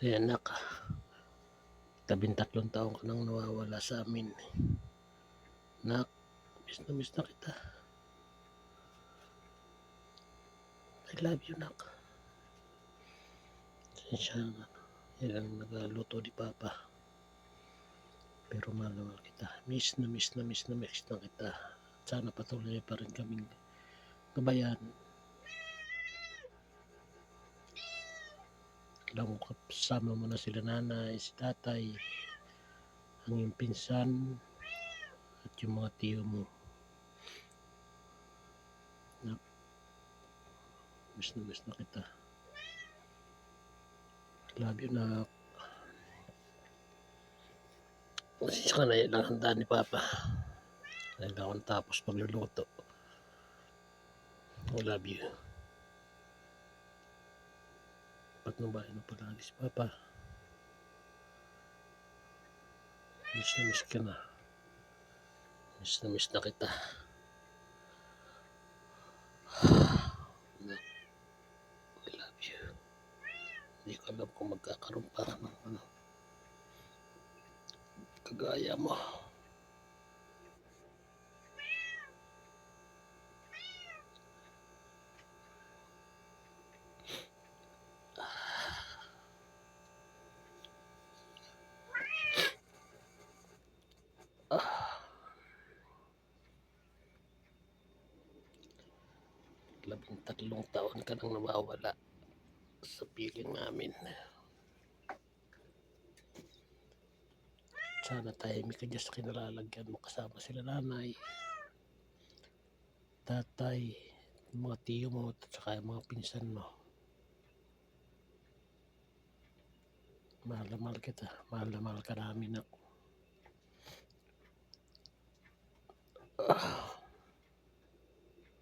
Ayan nak. Tabing tatlong taong ka nang nawawala sa amin. Nak, miss na miss na kita. I love you, nak. Sensya na. Yan ang nagaluto ni Papa. Pero mahal kita. Miss na miss na miss na miss na kita. Sana patuloy pa rin kaming gabayan. Ko kasama mo na sila nanay, si tatay, ang iyong pinsan, at yung mga tiyo mo. Na, miss na miss kita. Love you na. Kasi ka na yun ang handa ni Papa. Dahil ako natapos pagluluto. I love you. Bahay na palagi si Papa? Miss na miss ka na. Miss na miss na kita. I love you. Hindi ko alam kung magkakaroon pa ng ano. Kagaya mo. Labing tatlong taon ka nang nawawala sa piling namin. Sana tahimik ka dyan sa kinalalagyan mo kasama sila nanay, tatay, mga tiyo mo, at saka mga pinsan mo. Mahal na mahal kita. Mahal na mahal ka namin ako. Ah.